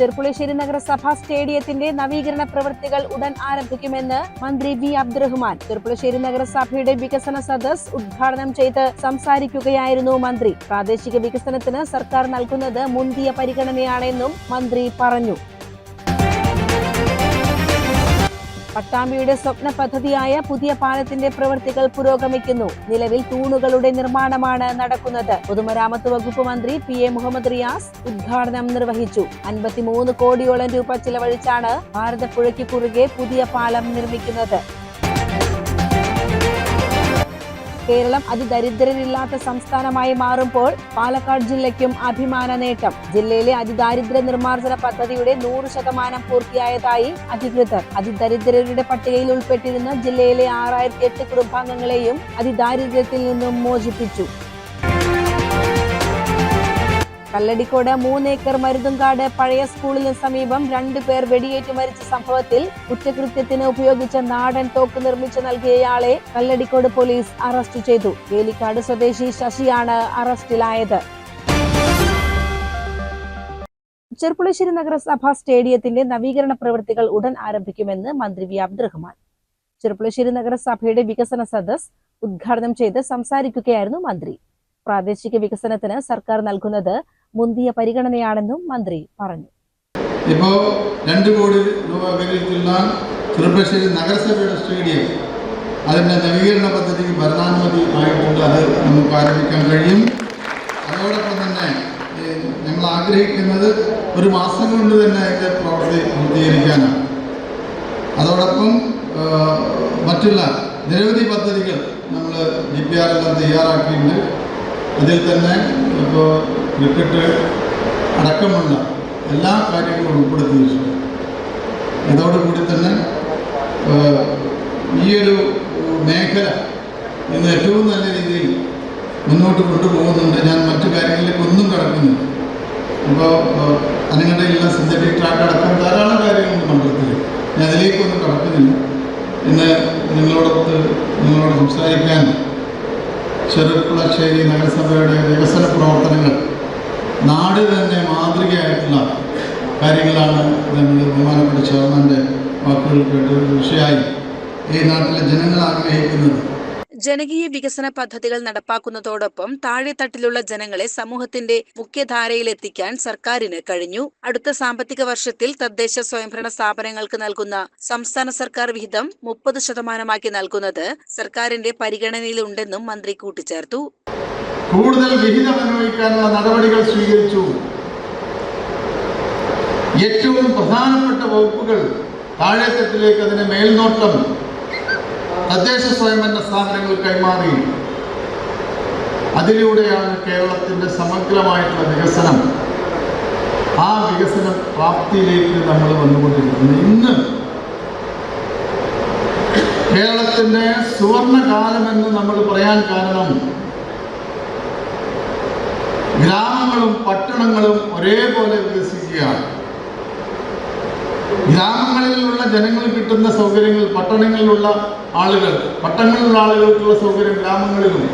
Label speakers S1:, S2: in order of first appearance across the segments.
S1: ചെർപ്പുളശ്ശേരി നഗരസഭാ സ്റ്റേഡിയത്തിന്റെ നവീകരണ പ്രവൃത്തികൾ ഉടൻ ആരംഭിക്കുമെന്ന് മന്ത്രി വി അബ്ദുറഹ്മാൻ ചെർപ്പുളശ്ശേരി നഗരസഭയുടെ വികസന സദസ് ഉദ്ഘാടനം ചെയ്ത് സംസാരിക്കുകയായിരുന്നു മന്ത്രി. പ്രാദേശിക വികസനത്തിന് സർക്കാർ നൽകുന്നത് മുന്തിയ പരിഗണനയാണെന്നും മന്ത്രി പറഞ്ഞു. പട്ടാമ്പിയുടെ സ്വപ്ന പദ്ധതിയായ പുതിയ പാലത്തിന്റെ പ്രവൃത്തികൾ പുരോഗമിക്കുന്നു. നിലവിൽ തൂണുകളുടെ നിർമ്മാണമാണ് നടക്കുന്നത്. പൊതുമരാമത്ത് വകുപ്പ് മന്ത്രി പി എ മുഹമ്മദ് റിയാസ് ഉദ്ഘാടനം നിർവഹിച്ചു. അൻപത്തിമൂന്ന് കോടിയോളം രൂപ ചിലവഴിച്ചാണ് ഭാരതപ്പുഴയ്ക്ക് കുറുകെ പുതിയ പാലം നിർമ്മിക്കുന്നത്. കേരളം അതിദരിദ്രരില്ലാത്ത സംസ്ഥാനമായി മാറുമ്പോൾ പാലക്കാട് ജില്ലയ്ക്കും അഭിമാന നേട്ടം. ജില്ലയിലെ അതിദാരിദ്ര നിർമ്മാർജന പദ്ധതിയുടെ നൂറ് ശതമാനം പൂർത്തിയായതായി അധികൃതർ. അതിദരിദ്രരുടെ പട്ടികയിൽ ഉൾപ്പെട്ടിരുന്ന ജില്ലയിലെ ആറായിരത്തി എട്ട് കുടുംബാംഗങ്ങളെയും അതിദാരിദ്ര്യത്തിൽ നിന്നും മോചിപ്പിച്ചു. കല്ലടിക്കോട് മൂന്നേക്കർ മരുതുംകാട് പഴയ സ്കൂളിന് സമീപം രണ്ടുപേർ വെടിയേറ്റ് മരിച്ച സംഭവത്തിൽ കുറ്റകൃത്യത്തിന് ഉപയോഗിച്ച നാടൻ തോക്ക് നിർമ്മിച്ചു നൽകിയയാളെ കല്ലടിക്കോട് പോലീസ് അറസ്റ്റ് ചെയ്തു. വേലിക്കാട് സ്വദേശി ശശിയാണ് അറസ്റ്റിലായത്. ചെർപ്പുളശ്ശേരി നഗരസഭാ സ്റ്റേഡിയത്തിന്റെ നവീകരണ പ്രവൃത്തികൾ ഉടൻ ആരംഭിക്കുമെന്ന് മന്ത്രി വി അബ്ദുറഹ്മാൻ. ചെർപ്പുളശ്ശേരി നഗരസഭയുടെ വികസന സദസ് ഉദ്ഘാടനം ചെയ്ത് സംസാരിക്കുകയായിരുന്നു മന്ത്രി. പ്രാദേശിക വികസനത്തിന് സർക്കാർ നൽകുന്നത് മുന്തിയ പരിഗണനയാണെന്നും മന്ത്രി പറഞ്ഞു.
S2: ഇപ്പോൾ രണ്ട് കോടി രൂപ വിലയിട്ടുള്ള ചെറുപ്പശ്ശേരി നഗരസഭയുടെ സ്റ്റേഡിയം അതിന്റെ നവീകരണ പദ്ധതിക്ക് ഭരണാനുമതി ആയിട്ടുണ്ട് അത് നമുക്ക് ആരംഭിക്കാൻ കഴിയും. അതോടൊപ്പം തന്നെ ഞങ്ങൾ ആഗ്രഹിക്കുന്നത് ഒരു മാസം കൊണ്ട് തന്നെ അതിന്റെ പ്രവൃത്തി പൂർത്തീകരിക്കാനാണ്. അതോടൊപ്പം മറ്റുള്ള നിരവധി പദ്ധതികൾ നമ്മൾ ഡി പി ആർ എല്ലാം തയ്യാറാക്കിയിട്ടുണ്ട്. അതിൽ തന്നെ ഇപ്പോൾ ക്രിക്കറ്റ് അടക്കമുള്ള എല്ലാ കാര്യങ്ങളും ഉൾപ്പെടുത്തി വെച്ചിട്ടുണ്ട് ഇതോടുകൂടി തന്നെ ഈ ഒരു മേഖല ഇന്ന് ഏറ്റവും നല്ല രീതിയിൽ മുന്നോട്ട് കൊണ്ടുപോകുന്നുണ്ട്. ഞാൻ മറ്റു കാര്യങ്ങളിലേക്ക് ഒന്നും കടക്കുന്നില്ല. അപ്പോൾ എല്ലാം സിന്തറ്റിക് ട്രാക്ക് അടക്കം ധാരാളം കാര്യങ്ങൾ മണ്ഡലത്തിൽ ഞാൻ അതിലേക്കൊന്നും കടക്കുന്നില്ല. ഇന്ന് നിങ്ങളോടൊത്ത് നിങ്ങളോട് സംസാരിക്കാൻ ചെറുപ്പുളശ്ശേരി നഗരസഭയുടെ വികസന പ്രവർത്തനങ്ങൾ നാട് തന്നെ മാതൃകയായിട്ടുള്ള കാര്യങ്ങളാണ് നമ്മൾ ബഹുമാനപ്പെട്ട ചെയർമാന്റെ വാക്കുകൾ കേട്ട് തീർച്ചയായും ഈ നാട്ടിലെ ജനങ്ങൾ ആഗ്രഹിക്കുന്നത്.
S3: ജനകീയ വികസന പദ്ധതികൾ നടപ്പാക്കുന്നതോടൊപ്പം താഴെത്തട്ടിലുള്ള ജനങ്ങളെ സമൂഹത്തിന്റെ മുഖ്യധാരയിലെത്തിക്കാൻ സർക്കാരിന് കഴിഞ്ഞു. അടുത്ത സാമ്പത്തിക വർഷത്തിൽ തദ്ദേശ സ്വയംഭരണ സ്ഥാപനങ്ങൾക്ക് നൽകുന്ന സംസ്ഥാന സർക്കാർ വിഹിതം മുപ്പത് ശതമാനമാക്കി നൽകുന്നത് സർക്കാരിന്റെ പരിഗണനയിലുണ്ടെന്നും മന്ത്രി കൂട്ടിച്ചേർത്തു.
S2: കൂടുതൽ വിഹിതം അനുഭവിക്കാനുള്ള നടപടികൾ സ്വീകരിച്ചു. ഏറ്റവും പ്രധാനപ്പെട്ട വകുപ്പുകൾ താഴെത്തട്ടിലേക്ക് അതിന്റെ മേൽനോട്ടം തദ്ദേശ സ്വയംഭരണ സ്ഥാപനങ്ങൾ കൈമാറി. അതിലൂടെയാണ് കേരളത്തിന്റെ സമഗ്രമായിട്ടുള്ള വികസനം ആ വികസന പ്രാപ്തിയിലേക്ക് നമ്മൾ വന്നുകൊണ്ടിരിക്കുന്നത്. ഇന്ന് കേരളത്തിന്റെ സുവർണകാലമെന്ന് നമ്മൾ പറയാൻ കാരണം ഗ്രാമങ്ങളും പട്ടണങ്ങളും ഒരേപോലെ വികസിക്കുകയാണ്. ഗ്രാമങ്ങളിലുള്ള ജനങ്ങൾ കിട്ടുന്ന സൗകര്യങ്ങൾ പട്ടണങ്ങളിലുള്ള ആളുകൾ പട്ടണങ്ങളിലുള്ള ആളുകൾക്കുള്ള സൗകര്യം ഗ്രാമങ്ങളിലും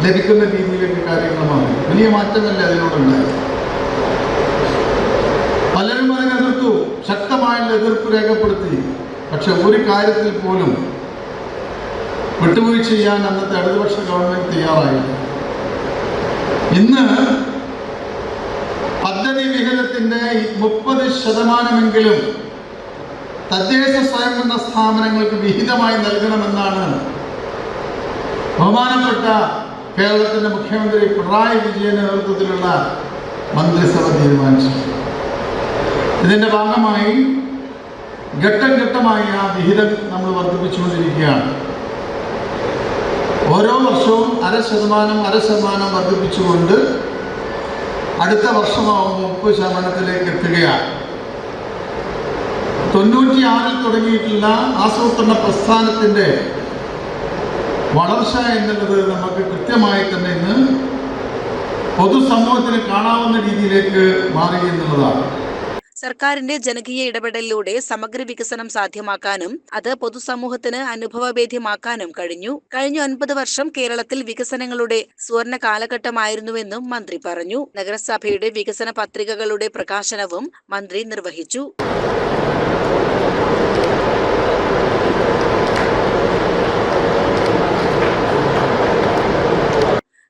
S2: ലഭിക്കുന്ന രീതിയിലേക്ക് കാര്യങ്ങൾ മാറി വലിയ മാറ്റമല്ല അതിനോടുണ്ടായത്? പലരും അതിനെ എതിർത്തു. ശക്തമായുള്ള എതിർപ്പ് രേഖപ്പെടുത്തി. പക്ഷെ ഒരു കാര്യത്തിൽ പോലും വിട്ടുവീഴ്ച ചെയ്യാൻ അന്നത്തെ ഇടതുപക്ഷ ഗവൺമെന്റ് തയ്യാറായില്ല. ഇന്ന് പദ്ധതി വിഹിതത്തിന്റെ മുപ്പത് ശതമാനമെങ്കിലും തദ്ദേശ സ്വയംഭരണ സ്ഥാപനങ്ങൾക്ക് വിഹിതമായി നൽകണമെന്നാണ് ബഹുമാനപ്പെട്ട കേരളത്തിന്റെ മുഖ്യമന്ത്രി പിണറായി വിജയന്റെ നേതൃത്വത്തിലുള്ള മന്ത്രിസഭ തീരുമാനിച്ചു ഇതിന്റെ ഭാഗമായി ഘട്ടം ഘട്ടമായി ആ വിഹിതം നമ്മൾ വർദ്ധിപ്പിച്ചുകൊണ്ടിരിക്കുകയാണ്. ഓരോ വർഷവും അര ശതമാനം അര ശതമാനം വർദ്ധിപ്പിച്ചുകൊണ്ട് അടുത്ത വർഷമാകുമ്പോൾ മുപ്പത് ശതമാനത്തിലേക്ക് എത്തുകയാണ്. തൊണ്ണൂറ്റിയാറിൽ തുടങ്ങിയിട്ടുള്ള ആസൂത്രണ പ്രസ്ഥാനത്തിന്റെ വളർച്ച എന്നുള്ളത് നമുക്ക് കൃത്യമായി തന്നെ ഇന്ന് പൊതുസമൂഹത്തിന് കാണാവുന്ന രീതിയിലേക്ക് മാറി എന്നുള്ളതാണ്.
S3: സർക്കാരിന്റെ ജനകീയ ഇടപെടലിലൂടെ സമഗ്ര വികസനം സാധ്യമാക്കാനും അത് പൊതുസമൂഹത്തിന് അനുഭവവേദ്യമാക്കാനും കഴിഞ്ഞു. കഴിഞ്ഞ ഒൻപത് വർഷം കേരളത്തിൽ വികസനങ്ങളുടെ സുവർണ കാലഘട്ടമായിരുന്നുവെന്നും മന്ത്രി പറഞ്ഞു. നഗരസഭയുടെ വികസന പത്രികകളുടെ പ്രകാശനവും മന്ത്രി നിർവഹിച്ചു.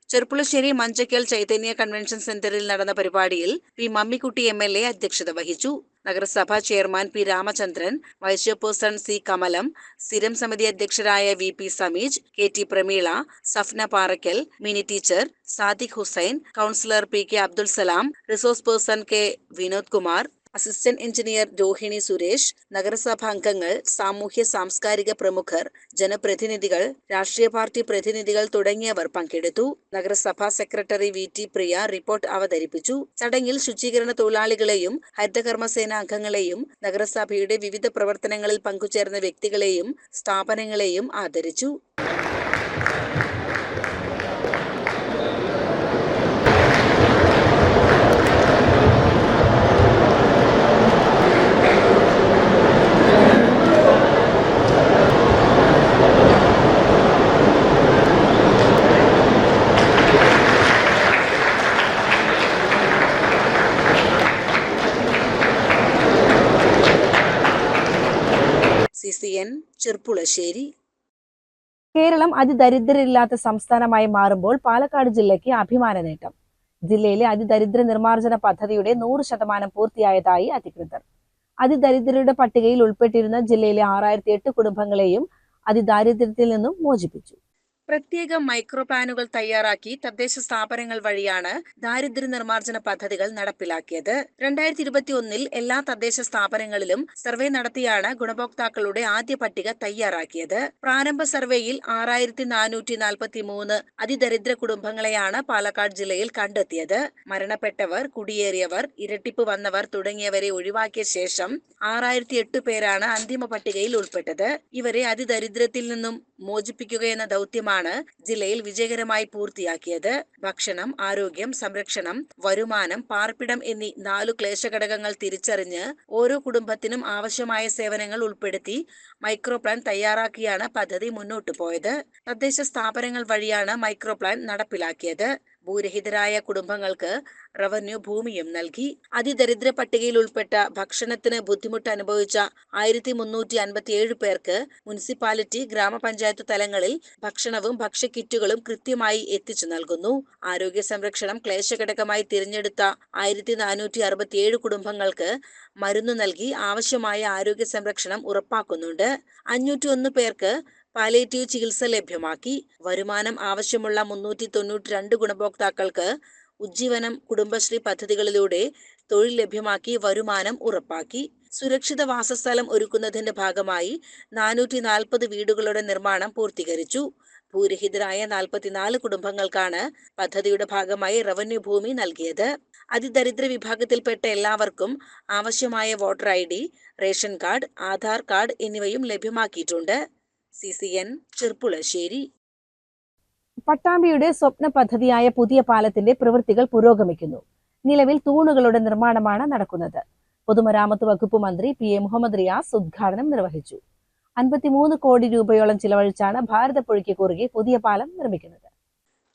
S3: ചെർപ്പുളശ്ശേരി മഞ്ചക്കൽ ചൈതന്യ കൺവെൻഷൻ സെന്ററിൽ നടന്ന പരിപാടിയിൽ P Mammikutty M L A അധ്യക്ഷത വഹിച്ചു. നഗരസഭാ chairman P Ramachandran vice chairperson C Kamalam സ്ഥിരം സമിതി അധ്യക്ഷരായ V P Sameej K T Prameela Safna Parakkal Mini teacher Sadiq Hussain councillor P K Abdul Salam resource person K Vinod Kumar assistant engineer Rohini Suresh നഗരസഭാ അംഗങ്ങൾ സാമൂഹ്യ സാംസ്കാരിക പ്രമുഖർ ജനപ്രതിനിധികൾ രാഷ്ട്രീയ party പ്രതിനിധികൾ തുടങ്ങിയവർ പങ്കെടുത്തു. നഗരസഭാ secretary V T Priya report അവതരിപ്പിച്ചു. ചടങ്ങിൽ ശുചീകരണ തൊഴിലാളികളെയും ഹരിതകർമ്മസേന അംഗങ്ങളെയും നഗരസഭയുടെ വിവിധ പ്രവർത്തനങ്ങളിൽ പങ്കുചേർന്ന വ്യക്തികളെയും സ്ഥാപനങ്ങളെയും ആദരിച്ചു C C N Cherpulassery.
S1: Keralam അതിദരിദ്രരില്ലാത്ത സംസ്ഥാനമായി മാറുമ്പോൾ പാലക്കാട് ജില്ലയ്ക്ക് അഭിമാന നേട്ടം. ജില്ലയിലെ അതിദരിദ്ര നിർമ്മാർജന പദ്ധതിയുടെ നൂറ് ശതമാനം പൂർത്തിയായതായി അധികൃതർ. അതിദരിദ്രരുടെ പട്ടികയിൽ ഉൾപ്പെട്ടിരുന്ന ജില്ലയിലെ ആറായിരത്തി എട്ട് കുടുംബങ്ങളെയും അതിദാരിദ്ര്യത്തിൽ നിന്നും മോചിപ്പിച്ചു.
S3: പ്രത്യേക മൈക്രോ പ്ലാനുകൾ തയ്യാറാക്കി തദ്ദേശ സ്ഥാപനങ്ങൾ വഴിയാണ് ദാരിദ്ര്യ നിർമ്മാർജന പദ്ധതികൾ നടപ്പിലാക്കിയത്. രണ്ടായിരത്തി ഇരുപത്തി ഒന്നിൽ എല്ലാ തദ്ദേശ സ്ഥാപനങ്ങളിലും സർവേ നടത്തിയാണ് ഗുണഭോക്താക്കളുടെ ആദ്യ പട്ടിക തയ്യാറാക്കിയത്. പ്രാരംഭ സർവേയിൽ ആറായിരത്തി നാനൂറ്റി നാൽപ്പത്തി മൂന്ന് അതിദരിദ്ര കുടുംബങ്ങളെയാണ് പാലക്കാട് ജില്ലയിൽ കണ്ടെത്തിയത്. മരണപ്പെട്ടവർ കുടിയേറിയവർ ഇരട്ടിപ്പ് വന്നവർ തുടങ്ങിയവരെ ഒഴിവാക്കിയ ശേഷം ആറായിരത്തി എട്ട് പേരാണ് അന്തിമ പട്ടികയിൽ ഉൾപ്പെട്ടത്. ഇവരെ അതിദരിദ്രത്തിൽ നിന്നും മോചിപ്പിക്കുകയെന്ന ദൗത്യമാണ് ജില്ലയിൽ വിജയകരമായി പൂർത്തിയാക്കിയത്. ഭക്ഷണം ആരോഗ്യം സംരക്ഷണം വരുമാനം പാർപ്പിടം എന്നീ നാലു ക്ലേശഘടകങ്ങൾ തിരിച്ചറിഞ്ഞ് ഓരോ കുടുംബത്തിനും ആവശ്യമായ സേവനങ്ങൾ ഉൾപ്പെടുത്തി മൈക്രോ പ്ലാൻ തയ്യാറാക്കിയാണ് പദ്ധതി മുന്നോട്ടു പോയത്. തദ്ദേശ സ്ഥാപനങ്ങൾ വഴിയാണ് മൈക്രോ പ്ലാൻ നടപ്പിലാക്കിയത്. ഭൂരഹിതരായ കുടുംബങ്ങൾക്ക് റവന്യൂ ഭൂമിയും നൽകി. അതിദരിദ്ര പട്ടികയിൽ ഉൾപ്പെട്ട ഭക്ഷണത്തിന് ബുദ്ധിമുട്ട് അനുഭവിച്ച ആയിരത്തി മുന്നൂറ്റി അൻപത്തിയേഴ് പേർക്ക് മുനിസിപ്പാലിറ്റി ഗ്രാമപഞ്ചായത്ത് തലങ്ങളിൽ ഭക്ഷണവും ഭക്ഷ്യക്കിറ്റുകളും കൃത്യമായി എത്തിച്ചു നൽകുന്നു. ആരോഗ്യ സംരക്ഷണം ക്ലേശഘടകമായി തിരഞ്ഞെടുത്ത ആയിരത്തി നാനൂറ്റി അറുപത്തിയേഴ് കുടുംബങ്ങൾക്ക് മരുന്ന് നൽകി ആവശ്യമായ ആരോഗ്യ സംരക്ഷണം ഉറപ്പാക്കുന്നുണ്ട്. അഞ്ഞൂറ്റി ഒന്ന് പേർക്ക് പാലേറ്റീവ് ചികിത്സ ലഭ്യമാക്കി. വരുമാനം ആവശ്യമുള്ള മുന്നൂറ്റി തൊണ്ണൂറ്റി രണ്ട് ഗുണഭോക്താക്കൾക്ക് ഉജ്ജീവനം കുടുംബശ്രീ പദ്ധതികളിലൂടെ തൊഴിൽ ലഭ്യമാക്കി വരുമാനം ഉറപ്പാക്കി. സുരക്ഷിത വാസസ്ഥലം ഒരുക്കുന്നതിന്റെ ഭാഗമായി നാനൂറ്റി നാൽപ്പത് വീടുകളുടെ നിർമ്മാണം പൂർത്തീകരിച്ചു. ഭൂരഹിതരായ നാൽപ്പത്തിനാല് കുടുംബങ്ങൾക്കാണ് പദ്ധതിയുടെ ഭാഗമായി റവന്യൂ ഭൂമി നൽകിയത്. അതിദരിദ്ര വിഭാഗത്തിൽപ്പെട്ട എല്ലാവർക്കും ആവശ്യമായ voter I ration card Aadhaar card എന്നിവയും ലഭ്യമാക്കിയിട്ടുണ്ട്. C C N Cherpulassery.
S1: പട്ടാമ്പിയുടെ സ്വപ്ന പദ്ധതിയായ പുതിയ പാലത്തിന്റെ പ്രവൃത്തികൾ പുരോഗമിക്കുന്നു. നിലവിൽ തൂണുകളുടെ നിർമ്മാണമാണ് നടക്കുന്നത്. പൊതുമരാമത്ത് വകുപ്പ് മന്ത്രി പി എ മുഹമ്മദ് റിയാസ് ഉദ്ഘാടനം നിർവഹിച്ചു. അൻപത്തിമൂന്ന് കോടി രൂപയോളം ചിലവഴിച്ചാണ് ഭാരതപ്പുഴയ്ക്ക് കുറുകെ പുതിയ പാലം നിർമ്മിക്കുന്നത്.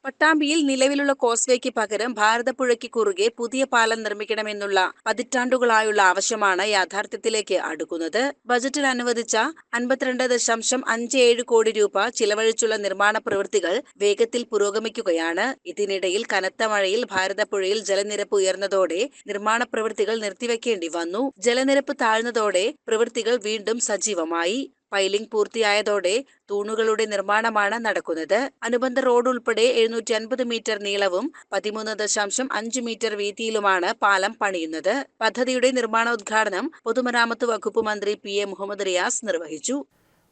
S3: പട്ടാമ്പിയിൽ നിലവിലുള്ള കോസ്വേക്ക് പകരം ഭാരതപ്പുഴയ്ക്ക് കുറുകെ പുതിയ പാലം നിർമ്മിക്കണമെന്നുള്ള പതിറ്റാണ്ടുകളായുള്ള ആവശ്യമാണ് യാഥാർത്ഥ്യത്തിലേക്ക് അടുക്കുന്നത്. ബജറ്റിൽ അനുവദിച്ച അൻപത്തിരണ്ട് ദശാംശം അഞ്ച് ഏഴ് കോടി രൂപ ചിലവഴിച്ചുള്ള നിർമ്മാണ പ്രവൃത്തികൾ വേഗത്തിൽ പുരോഗമിക്കുകയാണ്. ഇതിനിടയിൽ കനത്ത മഴയിൽ ഭാരതപ്പുഴയിൽ ജലനിരപ്പ് ഉയർന്നതോടെ നിർമ്മാണ പ്രവൃത്തികൾ നിർത്തിവെക്കേണ്ടി വന്നു. ജലനിരപ്പ് താഴ്ന്നതോടെ പ്രവൃത്തികൾ വീണ്ടും സജീവമായി. പൈലിംഗ് പൂർത്തിയായതോടെ തൂണുകളുടെ നിർമ്മാണമാണ് നടക്കുന്നത്. അനുബന്ധ റോഡ് ഉൾപ്പെടെ എഴുന്നൂറ്റി അൻപത് മീറ്റർ നീളവും പതിമൂന്ന് ദശാംശം അഞ്ച് മീറ്റർ വീതിയിലുമാണ് പാലം പണിയുന്നത്. പദ്ധതിയുടെ നിർമ്മാണോദ്ഘാടനം പൊതുമരാമത്ത് വകുപ്പ് മന്ത്രി പി എ മുഹമ്മദ് റിയാസ് നിർവഹിച്ചു.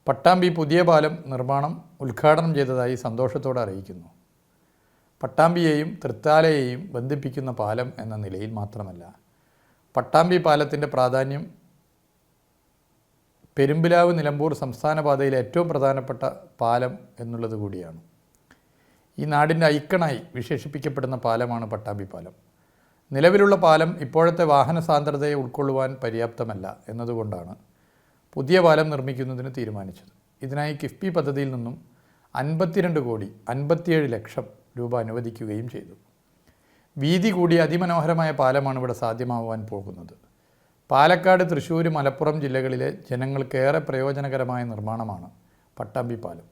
S4: പട്ടാമ്പി പുതിയ പാലം നിർമ്മാണം ഉദ്ഘാടനം ചെയ്തതായി സന്തോഷത്തോടെ അറിയിക്കുന്നു. പട്ടാമ്പിയെയും തൃത്താലയെയും ബന്ധിപ്പിക്കുന്ന പാലം എന്ന നിലയിൽ മാത്രമല്ല പട്ടാമ്പി പാലത്തിന്റെ പ്രാധാന്യം പെരുമ്പിലാവ് നിലമ്പൂർ സംസ്ഥാന പാതയിലെ ഏറ്റവും പ്രധാനപ്പെട്ട പാലം എന്നുള്ളത് കൂടിയാണ്. ഈ നാടിന്റെ ഐക്കണായി വിശേഷിപ്പിക്കപ്പെടുന്ന പാലമാണ് പട്ടാമ്പി പാലം. നിലവിലുള്ള പാലം ഇപ്പോഴത്തെ വാഹന സാന്ദ്രതയെ ഉൾക്കൊള്ളുവാൻ പര്യാപ്തമല്ല എന്നതുകൊണ്ടാണ് പുതിയ പാലം നിർമ്മിക്കുന്നതിന് തീരുമാനിച്ചത്. ഇതിനായി കിഫ്ബി പദ്ധതിയിൽ നിന്നും അൻപത്തിരണ്ട് കോടി അൻപത്തിയേഴ് ലക്ഷം രൂപ അനുവദിക്കുകയും ചെയ്തു. വീതി കൂടിയ അതിമനോഹരമായ പാലമാണ് ഇവിടെ സാധ്യമാവാൻ പോകുന്നത്. പാലക്കാട് തൃശ്ശൂർ മലപ്പുറം ജില്ലകളിലെ ജനങ്ങൾക്കേറെ പ്രയോജനകരമായ നിർമ്മാണമാണ് പട്ടാമ്പി പാലം.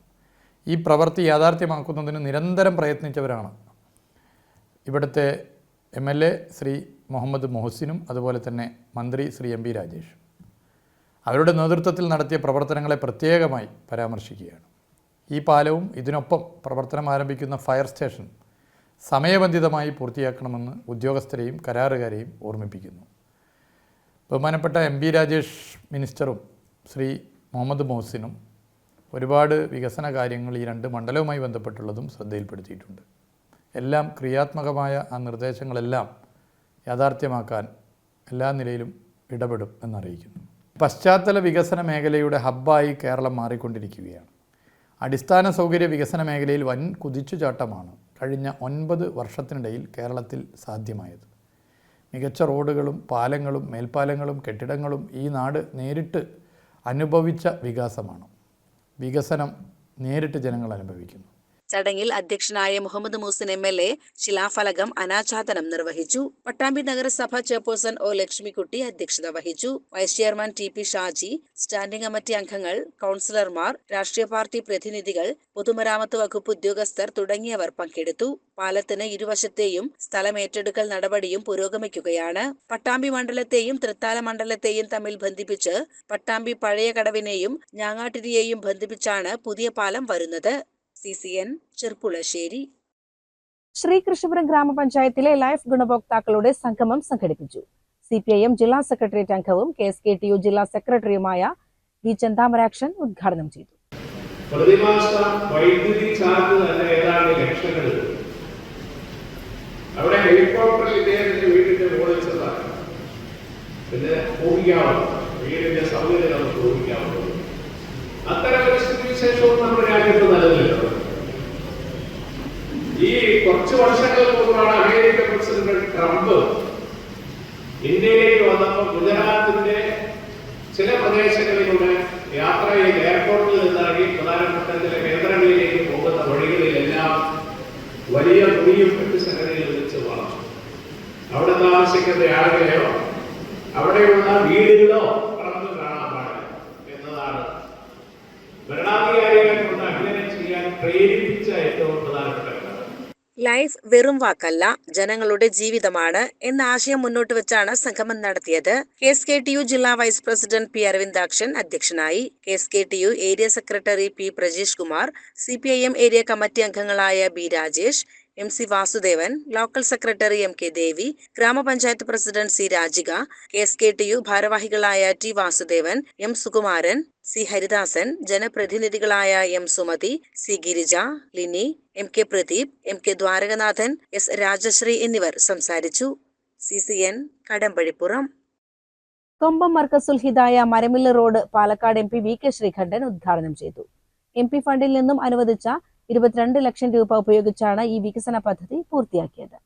S4: ഈ പ്രവൃത്തി യാഥാർത്ഥ്യമാക്കുന്നതിന് നിരന്തരം പ്രയത്നിച്ചവരാണ്. ഇവിടുത്തെ M L A Shri Muhammad മൊഹസിനും അതുപോലെ തന്നെ മന്ത്രി ശ്രീ എം പി രാജേഷും. അവരുടെ നേതൃത്വത്തിൽ നടത്തിയ പ്രവർത്തനങ്ങളെ പ്രത്യേകമായി പരാമർശിക്കുകയാണ്. ഈ പാലവും ഇതിനൊപ്പം പ്രവർത്തനം ആരംഭിക്കുന്ന ഫയർ സ്റ്റേഷൻ സമയബന്ധിതമായി പൂർത്തിയാക്കണമെന്ന് ഉദ്യോഗസ്ഥരെയും കരാറുകാരെയും ഓർമ്മിപ്പിക്കുന്നു. ബഹുമാനപ്പെട്ട എം പി രാജേഷ് മിനിസ്റ്ററും ശ്രീ മുഹമ്മദ് മോഹസിനും ഒരുപാട് വികസന കാര്യങ്ങൾ ഈ രണ്ട് മണ്ഡലവുമായി ബന്ധപ്പെട്ടുള്ളതും ശ്രദ്ധയിൽപ്പെടുത്തിയിട്ടുണ്ട്. എല്ലാം ക്രിയാത്മകമായ ആ നിർദ്ദേശങ്ങളെല്ലാം യാഥാർത്ഥ്യമാക്കാൻ എല്ലാ നിലയിലും ഇടപെടും എന്നറിയിക്കുന്നു. പശ്ചാത്തല വികസന മേഖലയുടെ ഹബ്ബായി കേരളം മാറിക്കൊണ്ടിരിക്കുകയാണ്. അടിസ്ഥാന സൗകര്യ വികസന മേഖലയിൽ വൻ കുതിച്ചുചാട്ടമാണ് കഴിഞ്ഞ ഒൻപത് വർഷത്തിനിടയിൽ കേരളത്തിൽ സാധ്യമായത്. മികച്ച റോഡുകളും പാലങ്ങളും മേൽപ്പാലങ്ങളും കെട്ടിടങ്ങളും ഈ നാട് നേരിട്ട് അനുഭവിച്ച വികാസമാണ്. വികസനം നേരിട്ട് ജനങ്ങൾ അനുഭവിക്കുന്നു.
S3: ചടങ്ങിൽ അധ്യക്ഷനായ Muhammad Muhsin M L A ശിലാഫലകം അനാച്ഛാദനം നിർവഹിച്ചു. പട്ടാമ്പി നഗരസഭ ചെയർപേഴ്സൺ ഒ ലക്ഷ്മിക്കുട്ടി അധ്യക്ഷത വഹിച്ചു. Vice chairman T P Shaji standing committee അംഗങ്ങൾ കൗൺസിലർമാർ രാഷ്ട്രീയ പാർട്ടി പ്രതിനിധികൾ പൊതുമരാമത്ത് വകുപ്പ് ഉദ്യോഗസ്ഥർ തുടങ്ങിയവർ പങ്കെടുത്തു. പാലത്തിന് ഇരുവശത്തെയും സ്ഥലമേറ്റെടുക്കൽ നടപടിയും പുരോഗമിക്കുകയാണ്. പട്ടാമ്പി മണ്ഡലത്തെയും തൃത്താല മണ്ഡലത്തെയും തമ്മിൽ ബന്ധിപ്പിച്ച് പട്ടാമ്പി പഴയ കടവിനെയും ഞാങ്ങാട്ടിരിയെയും ബന്ധിപ്പിച്ചാണ് പുതിയ പാലം വരുന്നത്. C C N Cherpulassery.
S1: Sreekrishnapuram ഗ്രാമപഞ്ചായത്തിലെ ലൈഫ് ഗുണഭോക്താക്കളുടെ സംഗമം സംഘടിപ്പിച്ചു. സി പി ഐ എം ജില്ലാ സെക്രട്ടേറിയറ്റ് അംഗവും K S K T U ജില്ലാ സെക്രട്ടറിയുമായ വി ചന്താമരാക്ഷൻ ഉദ്ഘാടനം ചെയ്തു.
S5: പ്രതിമാസം വൈദ്യുതി ചാർജ് തന്നെ ഏതാണ്ട് ലക്ഷങ്ങൾ അവിടെ ഹെലികോപ്റ്ററിൽ ഇദ്ദേഹത്തിന്റെ വീടിന്റെ മുകളിൽ ചെന്നാണ് പിന്നെ ഊഹിക്കാവുന്നു വീടിന്റെ സൗകര്യം നമുക്ക് ഊഹിക്കാവുന്നു അത്തരം ഒരു സ്ഥിതിവിശേഷവും നമ്മുടെ രാജ്യത്ത് നിലനിൽക്കുന്നു ഈ കുറച്ച് വർഷങ്ങൾക്ക് മുമ്പാണ് അമേരിക്കൻ പ്രസിഡന്റ് ട്രംപ് ഇന്ത്യയിലേക്ക് വന്നപ്പോൾ ഗുജറാത്തിന്റെ ചില പ്രദേശങ്ങളിലൂടെ യാത്ര ചെയ്ത് എയർപോർട്ടിൽ നിന്നിറങ്ങി പ്രധാനപ്പെട്ട ചില കേന്ദ്രങ്ങളിലേക്ക് പോകുന്ന വഴികളിലെല്ലാം വലിയ തുണിയും പെട്ടി സംഘടനയിൽ വെച്ച് വളർന്നു. അവിടെ താമസിക്കുന്ന ആളുകളെയോ അവിടെയുള്ള വീടുകളോ ട്രംപ് കാണാൻ പാടില്ല എന്നതാണ് ഭരണാധികാരികളെ കൊണ്ട് അങ്ങനെ ചെയ്യാൻ പ്രേരിപ്പിച്ച ഏറ്റവും പ്രധാനപ്പെട്ട കാര്യം
S3: ലൈഫ് വെറും വാക്കല്ല ജനങ്ങളുടെ ജീവിതമാണ് എന്ന ആശയം മുന്നോട്ട് വെച്ചാണ് സംഗമം നടത്തിയത്. K S K T U ജില്ലാ വൈസ് പ്രസിഡന്റ് പി അരവിന്ദാക്ഷൻ അധ്യക്ഷനായി. K S K T U area secretary P Prajeesh Kumar C P I M area committee അംഗങ്ങളായ B Rajesh M C Vasudevan local secretary M K Devi ഗ്രാമപഞ്ചായത്ത് president C Rajika K S K T U ഭാരവാഹികളായ T Vasudevan M Sukumaran C Haridasan ജനപ്രതിനിധികളായ M Sumathi C Girija Lini M K Pradeep M K Dwarakanathan S Rajasree എന്നിവർ സംസാരിച്ചു. C C N Kadampazhipuram.
S1: Kombam Markazul മരമില്ല road Palakkad M P V K Sreekandan ഉദ്ഘാടനം ചെയ്തു. M P ഫണ്ടിൽ നിന്നും അനുവദിച്ച ഇരുപത്തിരണ്ട് ലക്ഷം രൂപ ഉപയോഗിച്ചാണ് ഈ വികസന പദ്ധതി പൂർത്തിയാക്കിയത്.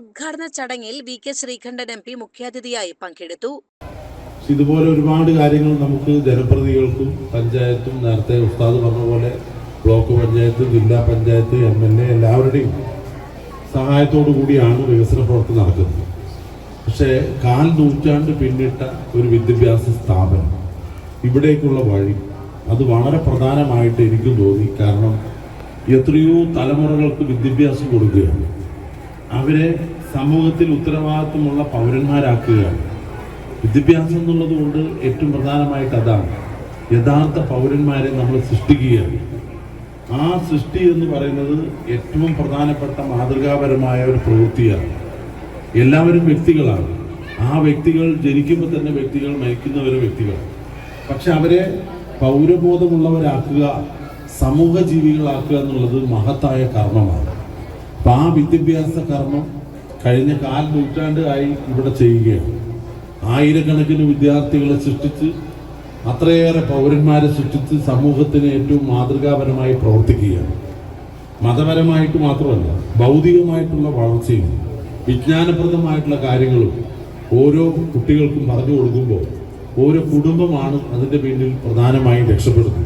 S6: ഉദ്ഘാടന
S3: ചടങ്ങിൽ V K Sreekandan M P മുഖ്യാതിഥിയായി പങ്കെടുത്തു.
S7: ഇതുപോലെ ഒരുപാട് കാര്യങ്ങൾ നമുക്ക് ജനപ്രതിനിധികൾക്കും പഞ്ചായത്തും നേരത്തെ ഉസ്താദ് പറഞ്ഞ പോലെ ബ്ലോക്ക് പഞ്ചായത്ത് ജില്ലാ പഞ്ചായത്ത് എം എൽ എ എല്ലാവരുടെയും സഹായത്തോടു കൂടിയാണ് വികസന പ്രവർത്തനം നടക്കുന്നത്. പക്ഷേ കാൽ നൂറ്റാണ്ട് പിന്നിട്ട ഒരു വിദ്യാഭ്യാസ സ്ഥാപനം ഇവിടേക്കുള്ള വഴി അത് വളരെ പ്രധാനമായിട്ട് എനിക്ക് തോന്നി. കാരണം എത്രയോ തലമുറകൾക്ക് വിദ്യാഭ്യാസം കൊടുക്കുകയാണ്. അവരെ സമൂഹത്തിൽ ഉത്തരവാദിത്വമുള്ള പൗരന്മാരാക്കുകയാണ്. വിദ്യാഭ്യാസം എന്നുള്ളത് കൊണ്ട് ഏറ്റവും പ്രധാനമായിട്ട് അതാണ്. യഥാർത്ഥ പൗരന്മാരെ നമ്മൾ സൃഷ്ടിക്കുകയാണ്. ആ സൃഷ്ടി എന്ന് പറയുന്നത് ഏറ്റവും പ്രധാനപ്പെട്ട മാതൃകാപരമായ ഒരു പ്രവൃത്തിയാണ്. എല്ലാവരും വ്യക്തികളാണ്. ആ വ്യക്തികൾ ജനിക്കുമ്പോൾ തന്നെ വ്യക്തികൾ മരിക്കുന്നവരും വ്യക്തികൾ. പക്ഷെ അവരെ പൗരബോധമുള്ളവരാക്കുക സമൂഹ ജീവികളാക്കുക എന്നുള്ളത് മഹത്തായ കർമ്മമാണ്. അപ്പം ആ വിദ്യാഭ്യാസ കർമ്മം കഴിഞ്ഞ കാൽ നൂറ്റാണ്ടായി ഇവിടെ ചെയ്യുകയാണ്. ആയിരക്കണക്കിന് വിദ്യാർത്ഥികളെ സൃഷ്ടിച്ച് അത്രയേറെ പൗരന്മാരെ സൃഷ്ടിച്ച് സമൂഹത്തിന് ഏറ്റവും മാതൃകാപരമായി പ്രവർത്തിക്കുകയാണ്. മതപരമായിട്ട് മാത്രമല്ല ഭൗതികമായിട്ടുള്ള വളർച്ചയും വിജ്ഞാനപ്രദമായിട്ടുള്ള കാര്യങ്ങളും ഓരോ കുട്ടികൾക്കും പറഞ്ഞു കൊടുക്കുമ്പോൾ ഓരോ കുടുംബമാണ് അതിന്റെ പിന്നിൽ പ്രധാനമായും രക്ഷപ്പെടുന്നത്.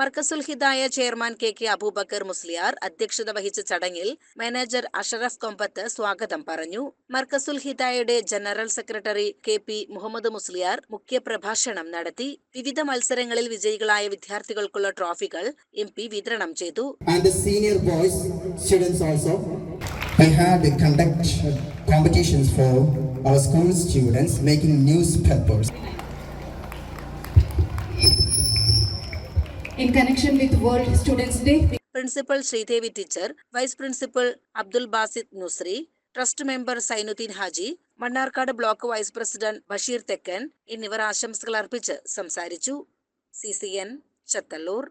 S3: Markazul Hidaya chairman K K Aboobacker Musliyar അധ്യക്ഷത വഹിച്ച ചടങ്ങിൽ മാനേജർ അഷറഫ് കൊമ്പത്ത് സ്വാഗതം പറഞ്ഞു. മർക്കസുൽ ഹിദായയുടെ general secretary K P Muhammad Musliyar മുഖ്യപ്രഭാഷണം നടത്തി. വിവിധ മത്സരങ്ങളിൽ വിജയികളായ വിദ്യാർത്ഥികൾക്കുള്ള ട്രോഫികൾ എം പി വിതരണം ചെയ്തു.
S8: Competitions for our school students making newspapers.
S9: In connection with World Students' Day,
S3: principal Sreedevi teacher vice principal Abdul Basid Nusri trust member Sainuddin Haji Mannarkkad block vice president Basheer Thekkan എന്നിവർ ആശംസകൾ അർപ്പിച്ച് സംസാരിച്ചു. C C N Chethallur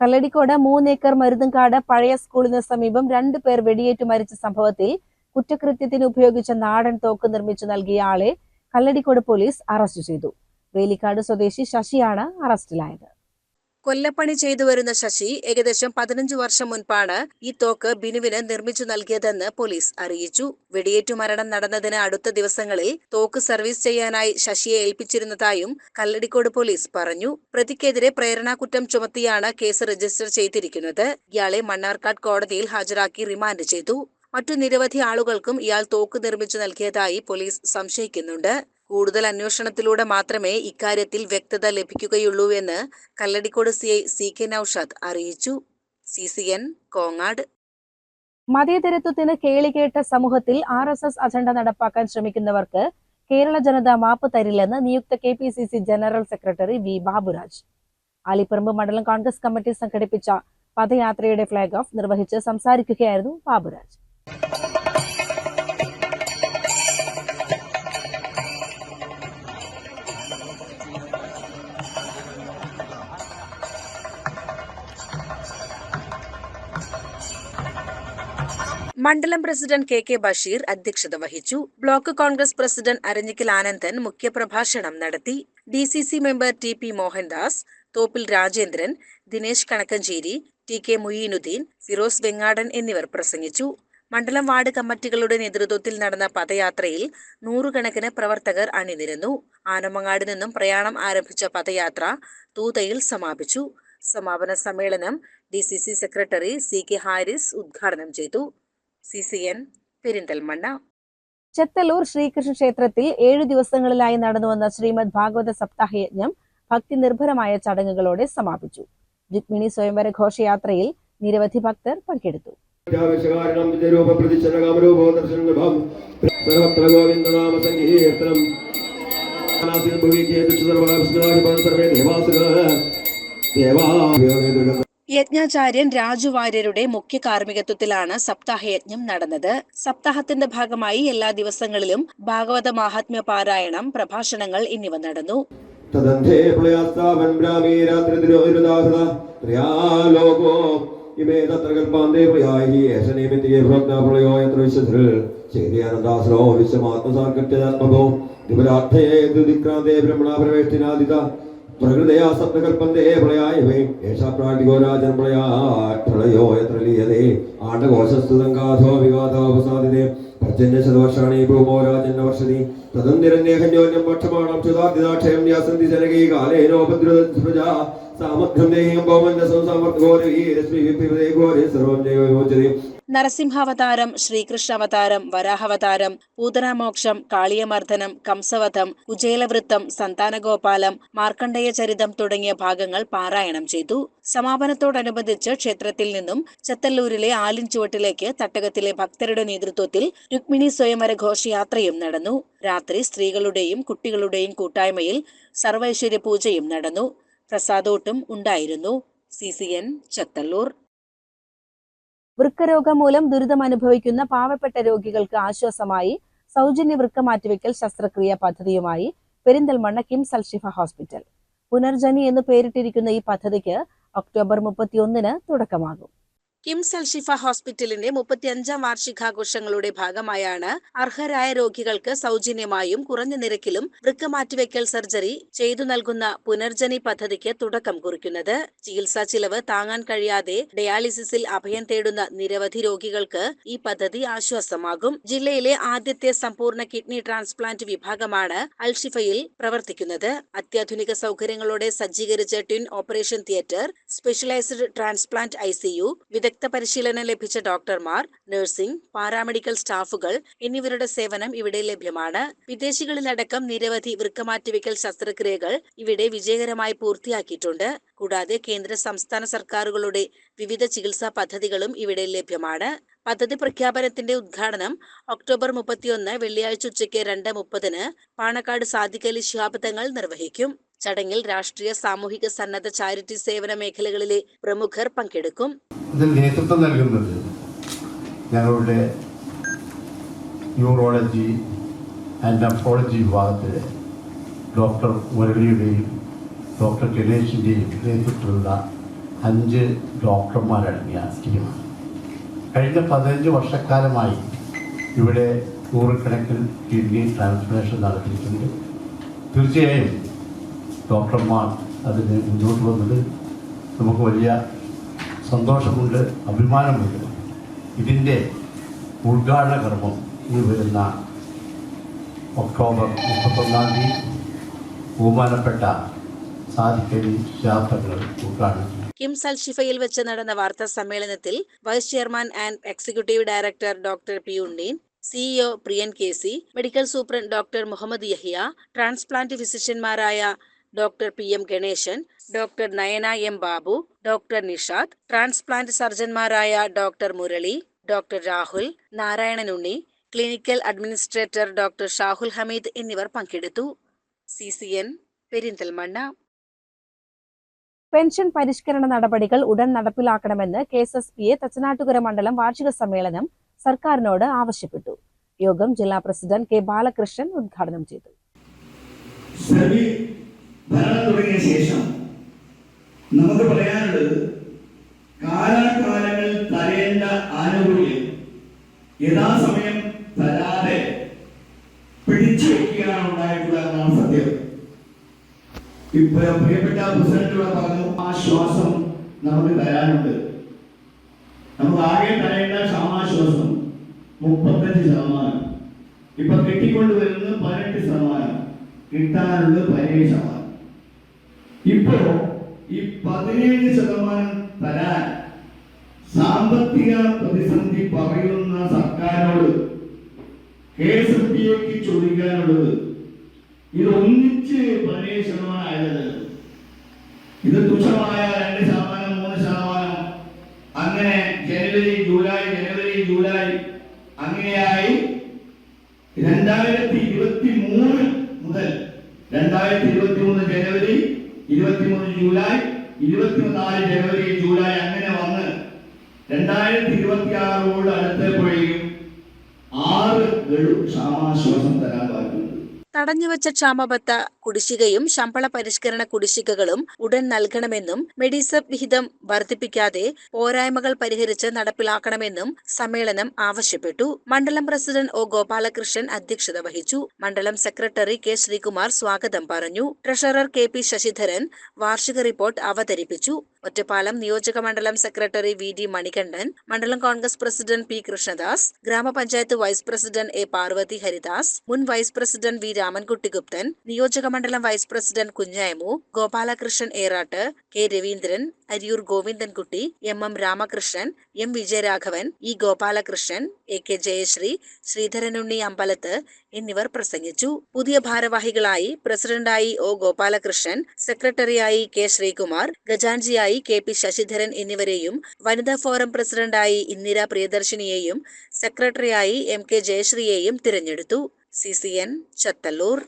S1: Kalladikode Moonnekkar Maruthumkad പഴയ സ്കൂളിന് സമീപം രണ്ടു പേർ വെടിയേറ്റ് മരിച്ച സംഭവത്തിൽ കുറ്റകൃത്യത്തിന് ഉപയോഗിച്ച നാടൻ തോക്ക് നിർമ്മിച്ചു നൽകിയ ആളെ കല്ലടിക്കോട് പോലീസ് അറസ്റ്റ് ചെയ്തു. വേലിക്കാട് സ്വദേശി ശശിയാണ് അറസ്റ്റിലായത്.
S3: കൊല്ലപ്പണി ചെയ്തു വരുന്ന ശശി ഏകദേശം പതിനഞ്ച് വർഷം മുൻപാണ് ഈ തോക്ക് ബിനുവിന് നിർമ്മിച്ചു നൽകിയതെന്ന് പോലീസ് അറിയിച്ചു. വെടിയേറ്റു മരണം നടന്നതിന് അടുത്ത ദിവസങ്ങളിൽ തോക്ക് സർവീസ് ചെയ്യാനായി ശശിയെ ഏൽപ്പിച്ചിരുന്നതായും കല്ലടിക്കോട് പോലീസ് പറഞ്ഞു. പ്രതിക്കെതിരെ പ്രേരണാകുറ്റം ചുമത്തിയാണ് കേസ് രജിസ്റ്റർ ചെയ്തിരിക്കുന്നത്. ഇയാളെ മണ്ണാർക്കാട് കോടതിയിൽ ഹാജരാക്കി റിമാൻഡ് ചെയ്തു. മറ്റു നിരവധി ആളുകൾക്കും ഇയാൾ തോക്ക് നിർമ്മിച്ചു നൽകിയതായി പോലീസ് സംശയിക്കുന്നുണ്ട്. കൂടുതൽ അന്വേഷണത്തിലൂടെ മാത്രമേ ഇക്കാര്യത്തിൽ വ്യക്തത ലഭിക്കുകയുള്ളൂ എന്ന് Kalladikode C I C K Noushad അറിയിച്ചു. C C N Kongad.
S1: മതേതരത്വത്തിന് കേളികേട്ട സമൂഹത്തിൽ ആർ എസ് എസ് അജണ്ട നടപ്പാക്കാൻ ശ്രമിക്കുന്നവർക്ക് കേരള ജനത മാപ്പ് തരില്ലെന്ന് നിയുക്ത K P C C general secretary V Baburaj. Alipparamba മണ്ഡലം കോൺഗ്രസ് കമ്മിറ്റി സംഘടിപ്പിച്ച പദയാത്രയുടെ ഫ്ളാഗ് ഓഫ് നിർവഹിച്ച് സംസാരിക്കുകയായിരുന്നു ബാബുരാജ്.
S3: മണ്ഡലം പ്രസിഡന്റ് കെ കെ ബഷീർ അധ്യക്ഷത വഹിച്ചു. Block Congress president Aranjikkal Anandan മുഖ്യപ്രഭാഷണം നടത്തി. D C C member T P Mohandas Thoppil Rajendran Dinesh Kanakkancheri T K Muyeenudheen Firoz Vengadan എന്നിവർ പ്രസംഗിച്ചു. മണ്ഡലം വാർഡ് കമ്മിറ്റികളുടെ നേതൃത്വത്തിൽ നടന്ന പദയാത്രയിൽ നൂറുകണക്കിന് പ്രവർത്തകർ അണിനിരന്നു. ആനമങ്ങാട് നിന്നും പ്രയാണം ആരംഭിച്ച പദയാത്ര തൂതയിൽ സമാപിച്ചു. സമാപന സമ്മേളനം D secretary C K Haris ഉദ്ഘാടനം ചെയ്തു. C C N Perinthalmanna.
S1: Chethallur Sreekrishna ക്ഷേത്രത്തിൽ ഏഴു ദിവസങ്ങളിലായി നടന്നുവന്ന ശ്രീമദ് ഭാഗവത സപ്താഹയജ്ഞം ഭക്തി നിർഭരമായ ചടങ്ങുകളോടെ സമാപിച്ചു. രുക്മിണി സ്വയംവര ഘോഷയാത്രയിൽ നിരവധി ഭക്തർ പങ്കെടുത്തു.
S10: സർവത്ര
S3: യജ്ഞാചാര്യൻ രാജുവാര്യരുടെ മുഖ്യ കാർമ്മികത്വത്തിലാണ് സപ്താഹയജ്ഞം നടന്നത്. സപ്താഹത്തിന്റെ ഭാഗമായി എല്ലാ ദിവസങ്ങളിലും ഭാഗവത മഹാത്മ്യ പാരായണം പ്രഭാഷണങ്ങൾ എന്നിവ നടന്നു.
S10: വിശ്വമാത്മസാർക്കട്യാത്മഭോ ദിവരാർത്ഥയേ ദുദിക്രാന്തേ ബ്രഹ്മണ പ്രവേഷ്ടിനാദിത പ്രകൃതയാ സപ്തകൽപ്പന്തേ പ്രളയായവേ. ഏഷാ പ്രാട്ടികോ രാജൻ പ്രളയാ യത്ര ലീയതേ ആണ്ടകോശസ്തുതങ്കാധോ വിവാദോപസാദിതേ പർജന്യ ശതവർഷാണി ഭൂമോ രാജന്ന വർഷതി തദന്തിരന്യേഹന്യോന്യം പക്ഷമാണം ക്ഷുതാദിതാക്ഷയം യാസന്തി ജനകീ കാലേനോപദ്രുത സാമഗ്രം ദേഹിം ഭൗമന്റെ സംസാമർത്ഥഘോരേ രശ്മി വിപ്രദേ സർവം ജൈവ വിമോചതി.
S3: നരസിംഹാവതാരം ശ്രീകൃഷ്ണാവതാരം വരാഹവതാരം പൂതനാമോക്ഷം കാളിയമർദ്ദനം കംസവധം കുചേലവൃത്തം സന്താനഗോപാലം മാർക്കണ്ഡേയ ചരിതം തുടങ്ങിയ ഭാഗങ്ങൾ പാരായണം ചെയ്തു. സമാപനത്തോടനുബന്ധിച്ച് ക്ഷേത്രത്തിൽ നിന്നും ചെത്തല്ലൂരിലെ ആലിൻചുവട്ടിലേക്ക് തട്ടകത്തിലെ ഭക്തരുടെ നേതൃത്വത്തിൽ രുക്മിണി സ്വയംവര ഘോഷയാത്രയും നടന്നു. രാത്രി സ്ത്രീകളുടെയും കുട്ടികളുടെയും കൂട്ടായ്മയിൽ സർവൈശ്വര്യ പൂജയും നടന്നു. പ്രസാദോട്ടും ഉണ്ടായിരുന്നു. C C N Chethallur.
S1: വൃക്കരോഗം മൂലം ദുരിതം അനുഭവിക്കുന്ന പാവപ്പെട്ട രോഗികൾക്ക് ആശ്വാസമായി സൗജന്യ വൃക്ക മാറ്റിവെക്കൽ ശസ്ത്രക്രിയ പദ്ധതിയുമായി പെരിന്തൽമണ്ണ കിംസ് അൽഷിഫ ഹോസ്പിറ്റൽ. പുനർജനി എന്ന് പേരിട്ടിരിക്കുന്ന ഈ പദ്ധതിക്ക് ഒക്ടോബർ മുപ്പത്തിയൊന്നിന് തുടക്കമാകും.
S3: കിംസ് അൽഷിഫ ഹോസ്പിറ്റലിന്റെ മുപ്പത്തിയഞ്ചാം വാർഷികാഘോഷങ്ങളുടെ ഭാഗമായാണ് അർഹരായ രോഗികൾക്ക് സൗജന്യമായും കുറഞ്ഞ നിരക്കിലും വൃക്ക മാറ്റിവെക്കൽ സർജറി ചെയ്തു നൽകുന്ന പുനർജനി പദ്ധതിക്ക് തുടക്കം കുറിക്കുന്നത്. ചികിത്സാ ചിലവ് താങ്ങാൻ കഴിയാതെ ഡയാലിസിസിൽ അഭയം തേടുന്ന നിരവധി രോഗികൾക്ക് ഈ പദ്ധതി ആശ്വാസമാകും. ജില്ലയിലെ ആദ്യത്തെ സമ്പൂർണ കിഡ്നി ട്രാൻസ്പ്ലാന്റ് വിഭാഗമാണ് അൽഷിഫയിൽ പ്രവർത്തിക്കുന്നത്. അത്യാധുനിക സൗകര്യങ്ങളോടെ സജ്ജീകരിച്ച twin operation theatre specialised transplant ICU വിദഗ്ധ പരിശീലനം ലഭിച്ച ഡോക്ടർമാർ നഴ്സിംഗ് പാരാമെഡിക്കൽ സ്റ്റാഫുകൾ എന്നിവരുടെ സേവനം ഇവിടെ ലഭ്യമാണ്. വിദേശികളിലടക്കം നിരവധി വൃക്കമാറ്റിവെക്കൽ ശസ്ത്രക്രിയകൾ ഇവിടെ വിജയകരമായി പൂർത്തിയാക്കിയിട്ടുണ്ട്. കൂടാതെ കേന്ദ്ര സംസ്ഥാന സർക്കാരുകളുടെ വിവിധ ചികിത്സാ പദ്ധതികളും ഇവിടെ ലഭ്യമാണ്. പദ്ധതി പ്രഖ്യാപനത്തിന്റെ ഉദ്ഘാടനം ഒക്ടോബർ മുപ്പത്തിയൊന്ന് വെള്ളിയാഴ്ച ഉച്ചയ്ക്ക് രണ്ട് മുപ്പതിന് പാണക്കാട് സാദിഖലി ശിഹാബ് തങ്ങൾ നിർവഹിക്കും. ചടങ്ങിൽ രാഷ്ട്രീയ സാമൂഹിക സന്നദ്ധ ചാരിറ്റി സേവന മേഖലകളിലെ പ്രമുഖർ പങ്കെടുക്കും.
S7: ഇതിൽ നേതൃത്വം നൽകുന്നത് ഞങ്ങളുടെ ന്യൂറോളജി ആൻഡ് അഫോളജി വിഭാഗത്തിലെ ഡോക്ടർ മുരളിയുടെയും ഡോക്ടർ ഗണേഷിന്റെയും നേതൃത്വത്തിലുള്ള അഞ്ച് ഡോക്ടർമാരടങ്ങിയ ടീമാണ്. കഴിഞ്ഞ പതിനഞ്ച് വർഷക്കാലമായി ഇവിടെ നൂറുകണക്കിന് കിഡ്നി ട്രാൻസ്പ്ലാന്റേഷൻ നടത്തിയിട്ടുണ്ട്. തീർച്ചയായും ഡോക്ടർമാർ അതിന് മുന്നോട്ട് വന്നത്. നമുക്ക് വലിയ സന്തോഷമുണ്ട് അഭിമാനമുണ്ട്. ഇതിന്റെ ഉദ്ഘാടന കർമ്മം ഇനി വരുന്ന ഒക്ടോബർ മുപ്പത്തൊന്നാം തീയതി ബഹുമാനപ്പെട്ട സാധിക്കലി യാത്രകൾ ഉദ്ഘാടനം
S3: കിംസൽ ഷിഫയിൽ വെച്ച് നടന്ന വാർത്താ സമ്മേളനത്തിൽ vice chairman and executive director doctor P Unneen CEO Priyan K C medical superintendent doctor Muhammad Yahiya transplant ഫിസിഷ്യന്മാരായ doctor P M Ganesan doctor Nayana M Babu doctor Nishad transplant സർജൻമാരായ doctor Murali doctor Rahul Narayanan Unni clinical administrator doctor Shahul Hameed എന്നിവർ പങ്കെടുത്തു. C C N Perinthalmanna.
S1: Pension പരിഷ്കരണ നടപടികൾ ഉടൻ നടപ്പിലാക്കണമെന്ന് K S S P A Thachanattukara മണ്ഡലം വാർഷിക സമ്മേളനം സർക്കാരിനോട് ആവശ്യപ്പെട്ടു. യോഗം ജില്ലാ പ്രസിഡന്റ് കെ ബാലകൃഷ്ണൻ ഉദ്ഘാടനം ചെയ്തു.
S11: ഭരണം തുടങ്ങിയ ശേഷം നമുക്ക് പറയാനുള്ളത് കാലാകാലങ്ങളിൽ തരേണ്ട ആനുകൂല്യം യഥാസമയം തരാതെ പിടിച്ചു വെക്കുകയാണ് ഉണ്ടായിട്ടുള്ളത് എന്നാണ് സത്യം. ഇപ്പൊ പ്രിയപ്പെട്ട പ്രസിഡന്റുകളെ പറഞ്ഞു ആശ്വാസം നമുക്ക് തരാനുണ്ട്. നമുക്ക് ആകെ തരേണ്ട ക്ഷാമാശ്വാസം മുപ്പത്തഞ്ച് ശതമാനം. ഇപ്പൊ കെട്ടിക്കൊണ്ടുവരുന്നത് പതിനെട്ട് ശതമാനം. കിട്ടാനുള്ളത് പതിനേഴ് ശതമാനം. ഇപ്പോ ഈ പതിനേഴ് ശതമാനം തരാൻ സാമ്പത്തിക പ്രതിസന്ധി പറയുന്ന സർക്കാരിനോട് കെ എസ് എഫ് ഡി എക്ക് ചോദിക്കാനുള്ളത് ഇത് ഒന്നിച്ച് പതിനേഴ് ശതമാനം ആയതല്ല. ഇത് തുച്ഛമായ രണ്ട് ശതമാനം മൂന്ന് ശതമാനം. അങ്ങനെ ജനുവരി ജൂലൈ ജനുവരി ജൂലൈ അങ്ങനെയായി. രണ്ടായിരത്തി ഇരുപത്തി മൂന്ന് മുതൽ രണ്ടായിരത്തി ഇരുപത്തി മൂന്ന് ജനുവരി ഇരുപത്തിമൂന്ന് ജൂലൈ ഇരുപത്തിനാല് ജനുവരി ജൂലൈ അങ്ങനെ വന്ന് രണ്ടായിരത്തി ഇരുപത്തി ആറോട് അടുത്തപ്പോഴേക്കും ആറ് ഗഡു ക്ഷാമാശ്വാസം
S3: തടഞ്ഞുവച്ച ക്ഷാമബത്ത കുടിശ്ശികയും ശമ്പള പരിഷ്കരണ കുടിശ്ശികകളും ഉടൻ നൽകണമെന്നും മെഡിസബ് വിഹിതം വർദ്ധിപ്പിക്കാതെ പോരായ്മകൾ പരിഹരിച്ച് നടപ്പിലാക്കണമെന്നും സമ്മേളനം ആവശ്യപ്പെട്ടു. മണ്ഡലം പ്രസിഡന്റ് ഒ ഗോപാലകൃഷ്ണൻ അധ്യക്ഷത വഹിച്ചു. മണ്ഡലം സെക്രട്ടറി കെ ശ്രീകുമാർ സ്വാഗതം പറഞ്ഞു. ട്രഷറർ കെ പി ശശിധരൻ വാർഷിക റിപ്പോർട്ട് അവതരിപ്പിച്ചു. ഒറ്റപ്പാലം നിയോജക മണ്ഡലം സെക്രട്ടറി വി ഡി മണികണ്ഠൻ മണ്ഡലം കോൺഗ്രസ് പ്രസിഡന്റ് പി കൃഷ്ണദാസ് ഗ്രാമപഞ്ചായത്ത് vice president A Parvathi Haridas മുൻ vice president V Ramankutty Gupthan നിയോജക മണ്ഡലം vice president Kunjayamu Gopalakrishnan Erattu K Raveendran Ariyur Govindankutty M M Ramakrishnan M Vijayaraghavan E Gopalakrishnan A K Jayasree Sreedharanunni Ambalath എന്നിവർ പ്രസംഗിച്ചു. പുതിയ ഭാരവാഹികളായി പ്രസിഡന്റായി O Gopalakrishnan സെക്രട്ടറിയായി K Sreekumar ഖജാൻജിയായി കെ പി ശശിധരൻ എന്നിവരെയും വനിതാ ഫോറം പ്രസിഡന്റായി ഇന്ദിര പ്രിയദർശിനിയെയും സെക്രട്ടറിയായി എം കെ ജയശ്രീയെയും തിരഞ്ഞെടുത്തു. C C N Chathallur.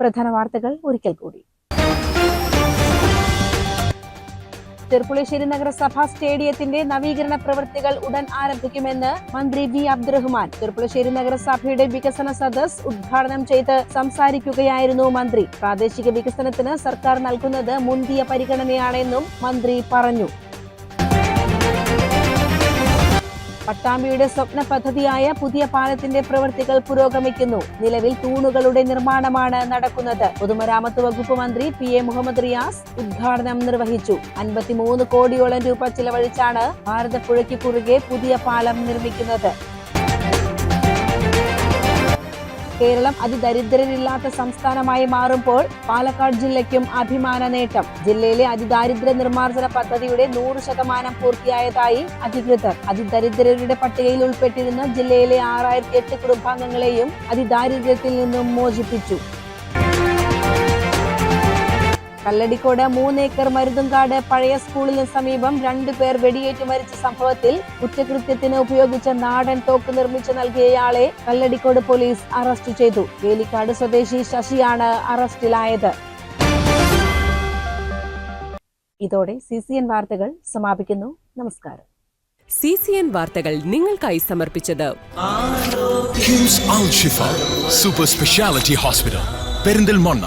S1: പ്രധാന വാർത്തകൾ ഒരിക്കൽ കൂടി. ചെർപ്പുളശ്ശേരി നഗരസഭാ സ്റ്റേഡിയത്തിന്റെ നവീകരണ പ്രവൃത്തികൾ ഉടൻ ആരംഭിക്കുമെന്ന് മന്ത്രി വി. അബ്ദുറഹ്മാൻ ചെർപ്പുളശ്ശേരി നഗരസഭയുടെ വികസന സദസ് ഉദ്ഘാടനം ചെയ്ത് സംസാരിക്കുകയായിരുന്നു മന്ത്രി. പ്രാദേശിക വികസനത്തിന് സർക്കാർ നൽകുന്നത് മുന്തിയ പരിഗണനയാണെന്നും മന്ത്രി പറഞ്ഞു. പട്ടാമ്പിയുടെ സ്വപ്ന പദ്ധതിയായ പുതിയ പാലത്തിന്റെ പ്രവൃത്തികൾ പുരോഗമിക്കുന്നു. നിലവിൽ തൂണുകളുടെ നിർമ്മാണമാണ് നടക്കുന്നത്. പൊതുമരാമത്ത് വകുപ്പ് മന്ത്രി പി എ മുഹമ്മദ് റിയാസ് ഉദ്ഘാടനം നിർവഹിച്ചു. അൻപത്തിമൂന്ന് കോടിയോളം രൂപ ചിലവഴിച്ചാണ് ഭാരതപ്പുഴയ്ക്ക് കുറുകെ പുതിയ പാലം നിർമ്മിക്കുന്നത്. കേരളം അതിദരിദ്രരില്ലാത്ത സംസ്ഥാനമായി മാറുമ്പോൾ പാലക്കാട് ജില്ലയ്ക്കും അഭിമാന നേട്ടം. ജില്ലയിലെ അതിദാരിദ്ര്യ നിർമ്മാർജന പദ്ധതിയുടെ നൂറ് ശതമാനം പൂർത്തിയായതായി അധികൃതർ അതിദരിദ്രരുടെ പട്ടികയിൽ ഉൾപ്പെട്ടിരുന്ന ജില്ലയിലെ ആറായിരത്തി എട്ട് കുടുംബാംഗങ്ങളെയും അതിദാരിദ്ര്യത്തിൽ നിന്നും മോചിപ്പിച്ചു. കല്ലടിക്കോട് മൂന്നേക്കർ മരുതുംകാട് പഴയ സ്കൂളിന് സമീപം രണ്ടുപേർ വെടിയേറ്റ് മരിച്ച സംഭവത്തിൽ കുറ്റകൃത്യത്തിന് ഉപയോഗിച്ച നാടൻ തോക്ക് നിർമ്മിച്ചു നൽകിയയാളെ കല്ലടിക്കോട് പോലീസ് അറസ്റ്റ് ചെയ്തു. വേലിക്കാട് സ്വദേശി ശശിയാണ് അറസ്റ്റിലായത്. ഇതോടെ സി സി എൻ വാർത്തകൾ സമാപിക്കുന്നു. നമസ്കാരം.
S12: സി സി എൻ വാർത്തകൾ നിങ്ങൾക്കായി സമർപ്പിച്ചത്
S13: സൂപ്പർ സ്പെഷ്യാലിറ്റി ഹോസ്പിറ്റൽ പെരിന്തൽമണ്ണ